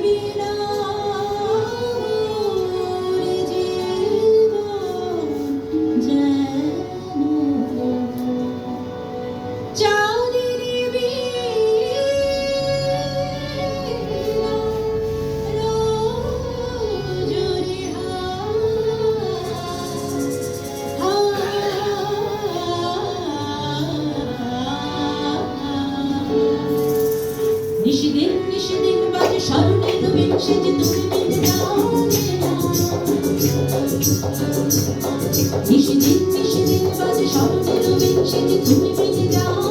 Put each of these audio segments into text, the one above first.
baby. নিশিদিন নিশিদিন বাজে স্মরণের বিন সেজে তুমি বাজে স্মরণের বিন সেজে তুমি মিলে যাও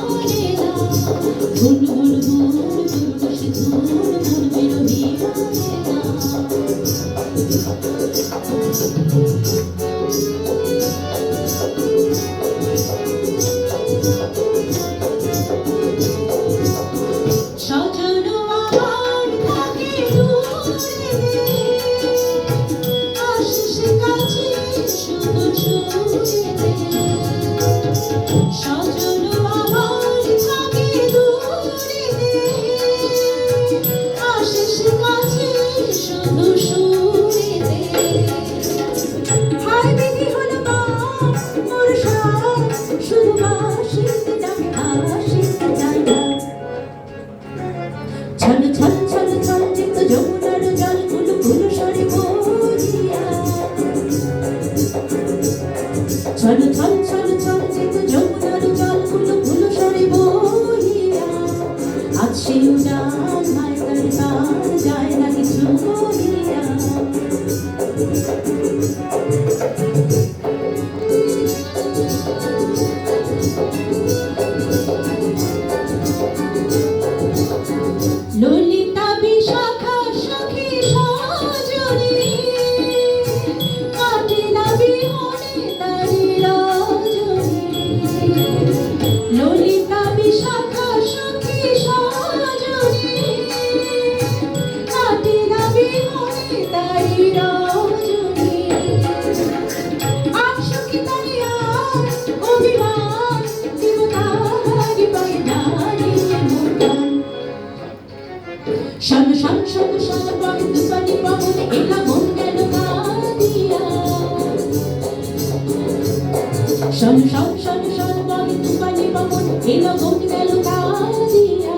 উড়ান মায়ের সংসদ সভায় দুপানি পবনে এলা মন গেল কাঁদিয়া? শন শন শন সভায় দুপানি পবনে এলা মন গেল কাঁদিয়া?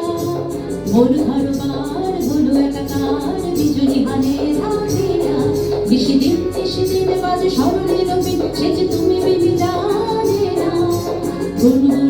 মোর ঘর বার হলো একাকার বিজুলি হানে থাকিয়া বেশি দিন বেশি দিন বাজে স্মরণের সেজে তুমি বেবি জানে না